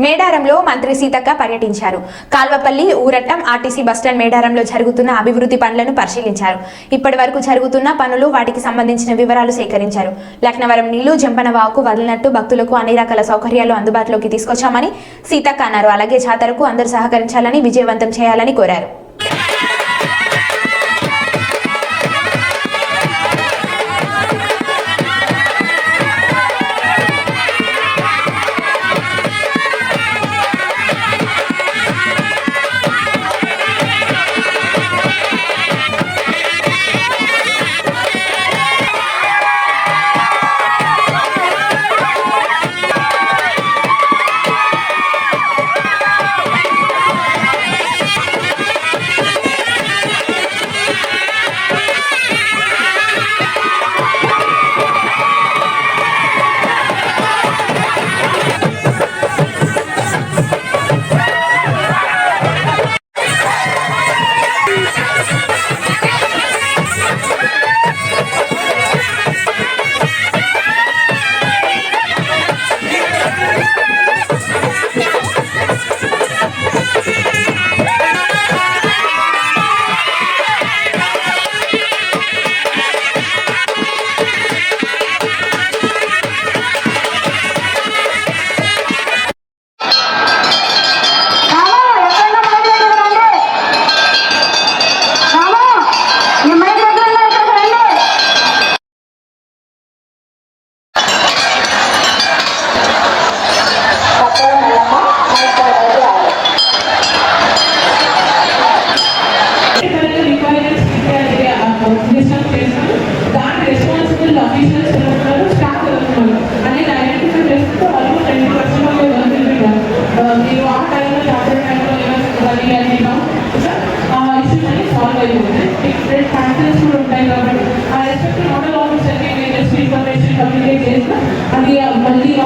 మేడారంలో మంత్రి సీతక్క పర్యటించారు. కాల్వపల్లి ఊరట్టం ఆర్టీసీ బస్టాండ్ మేడారంలో జరుగుతున్న అభివృద్ధి పనులను పరిశీలించారు. ఇప్పటి వరకు జరుగుతున్న పనులు వాటికి సంబంధించిన వివరాలు సేకరించారు. లక్నవరం నీళ్ళు జంపనవాకు వదిలినట్టు భక్తులకు అన్ని రకాల సౌకర్యాలు అందుబాటులోకి తీసుకొచ్చామని సీతక్క అన్నారు. అలాగే జాతరకు అందరూ సహకరించాలని విజయవంతం చేయాలని కోరారు.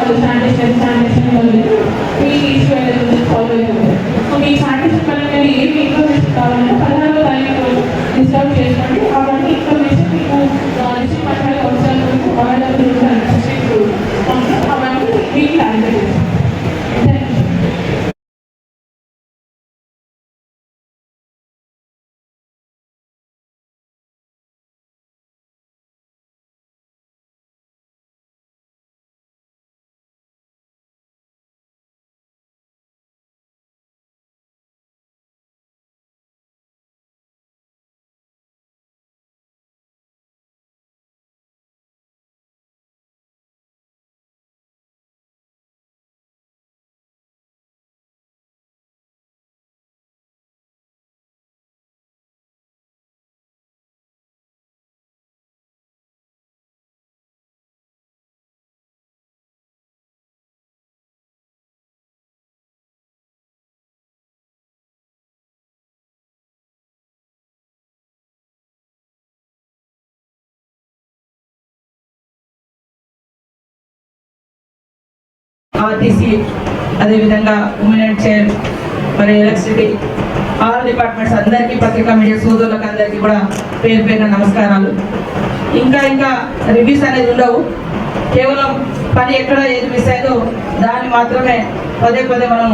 ஒரு ஸ்டாண்டர்ட் ஸ்டாண்டர்ட் ఆర్టీసీ అదేవిధంగా ఉమెన్ చైర్ మరి ఎలక్ట్రిసిటీ ఆల్ డిపార్ట్మెంట్స్ అందరికీ పత్రికా మీడియా సోదరులకు అందరికీ కూడా పేరు పేరున నమస్కారాలు. ఇంకా ఇంకా రివ్యూస్ అనేది ఉండవు. కేవలం పని ఎక్కడ ఏది మిస్ అయిందో దాన్ని మాత్రమే పదే పదే మనం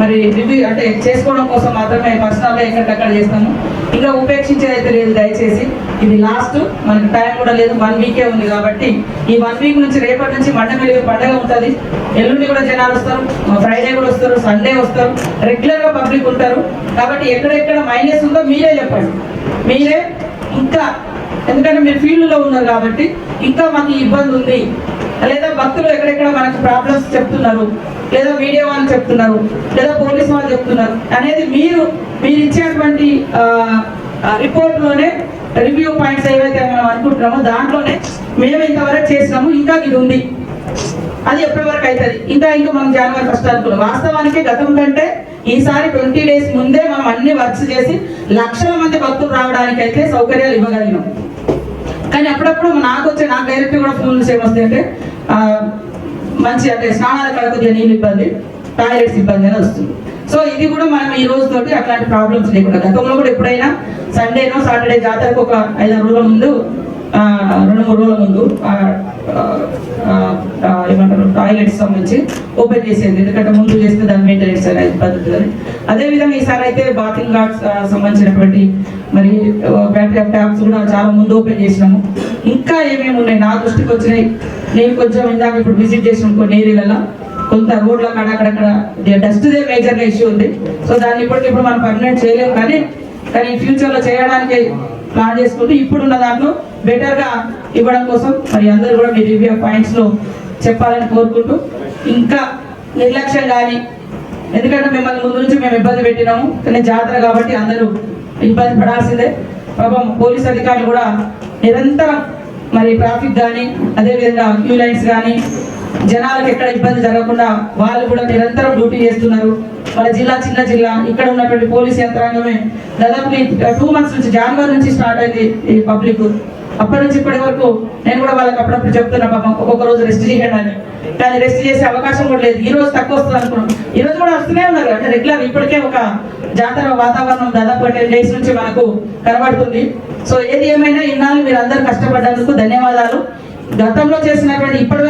మరి రివ్యూ అంటే చేసుకోవడం కోసం మాత్రమే పర్సనల్గా ఎక్కడికక్కడ చేస్తాము. ఇంకా ఉపేక్షించేదైతే లేదు దయచేసి. ఇది లాస్ట్ మనకి టైం కూడా లేదు. వన్ వీకే ఉంది కాబట్టి ఈ వన్ వీక్ నుంచి రేపటి నుంచి మండమిలిగి పండగ ఉంటుంది. ఎల్లుండి కూడా జనాలు వస్తారు. ఫ్రైడే కూడా వస్తారు. సండే వస్తారు. రెగ్యులర్గా పబ్లిక్ ఉంటారు. కాబట్టి ఎక్కడెక్కడ మైనస్ ఉందో మీరే చెప్పండి. మీరే ఇంకా ఎందుకంటే మీరు ఫీల్డ్లో ఉన్నారు కాబట్టి ఇంకా మాకు ఇబ్బంది ఉంది. లేదా భక్తులు ఎక్కడెక్కడ మనకు ప్రాబ్లమ్స్ చెప్తున్నారు లేదా మీడియా వాళ్ళు చెప్తున్నారు లేదా పోలీస్ వాళ్ళు చెప్తున్నారు అనేది మీరు మీరు ఇచ్చేటువంటి రిపోర్ట్లోనే రివ్యూ పాయింట్స్ ఏవైతే మనం అనుకుంటున్నామో దాంట్లోనే మేము ఇంతవరకు చేసినాము ఇంకా ఇది ఉంది. అది ఎప్పటి వరకు అవుతుంది ఇంకా ఇంకా మనం జనవరి ఫస్ట్ అనుకున్నాం. వాస్తవానికి గతం కంటే ఈసారి ట్వంటీ డేస్ ముందే మనం అన్ని వర్క్స్ చేసి లక్షల మంది భక్తులు రావడానికి అయితే సౌకర్యాలు ఇవ్వగలిగినాం. కానీ అప్పుడప్పుడు నాకు వచ్చే నాకు డైరెక్ట్ కూడా ఫోన్లు ఏమొస్తాయి అంటే మంచి అంటే స్నానాల కాడ కొద్దిగా నీళ్ళు ఇబ్బంది టాయిలెట్స్ ఇబ్బంది అని వస్తుంది. సో ఇది కూడా మనం ఈ రోజు తోటి అట్లాంటి ప్రాబ్లమ్స్ లేకుండా. గతంలో కూడా ఎప్పుడైనా సండేనో సాటర్డే జాతరకు ఒక ఐదారు రోజుల ముందు రెండు మూడు రోజుల ముందు ఏమంటారు టాయిలెట్స్ సంబంధించి ఓపెన్ చేసేది. ఎందుకంటే ముందు చేస్తే దాని మెయింటెనెన్స్ అనేది పద్ధతి అదేవిధంగా ఈసారి అయితే బాతింగ్ గార్డ్స్ సంబంధించినటువంటి మరి బ్యాటరీ ట్యాబ్స్ కూడా చాలా ముందు ఓపెన్ చేసినాము. ఇంకా ఏమేమి ఉన్నాయి? నా దృష్టికి వచ్చినాయి. నేను కొంచెం ఇందాక ఇప్పుడు విజిట్ చేసిన కొన్ని ఏరియాలలో కొంత రోడ్ల అక్కడక్కడ డస్ట్దే మేజర్గా ఇష్యూ ఉంది. సో దాన్ని ఇప్పటికి ఇప్పుడు మనం పర్మనెంట్ చేయలేము కానీ కానీ ఫ్యూచర్లో చేయడానికి ప్లాన్ చేసుకుంటూ ఇప్పుడున్న దాంట్లో బెటర్గా ఇవ్వడం కోసం మరి అందరూ కూడా మీ రివ్యూ పాయింట్స్లో చెప్పాలని కోరుకుంటూ ఇంకా నిర్లక్ష్యం కానీ ఎందుకంటే మిమ్మల్ని ముందు నుంచి మేము ఇబ్బంది పెట్టినాము. కానీ జాతర కాబట్టి అందరూ ఇబ్బంది పడాల్సిందే. పాపం పోలీస్ అధికారులు కూడా నిరంతరం మరి ట్రాఫిక్ కానీ అదేవిధంగా క్యూ లైన్స్ కానీ జనాలకు ఎక్కడ ఇబ్బంది జరగకుండా వాళ్ళు కూడా నిరంతరం డ్యూటీ చేస్తున్నారు. మన జిల్లా చిన్న జిల్లా ఇక్కడ ఉన్నటువంటి పోలీస్ యంత్రాంగమే దాదాపు టూ మంత్స్ నుంచి జనవరి నుంచి స్టార్ట్ అయింది ఈ పబ్లిక్. అప్పటి నుంచి ఇప్పటి వరకు నేను కూడా వాళ్ళకి అప్పుడప్పుడు చెప్తున్నా పాపం ఒక్కొక్క రోజు రెస్ట్ చేయండి అని. కానీ రెస్ట్ చేసే అవకాశం కూడా లేదు. ఈ రోజు తక్కువ వస్తుంది అనుకున్నాం. ఈ రోజు కూడా వస్తూనే ఉన్నారు. అంటే రెగ్యులర్ ఇప్పటికే ఒక జాతర వాతావరణం దాదాపు టెన్ డేస్ నుంచి మనకు కనబడుతుంది. సో ఏది ఏమైనా ఇన్నాళ్ళు మీరు అందరూ కష్టపడ్డందుకు ధన్యవాదాలు. గతంలో చేసినటువంటి ఇప్పటి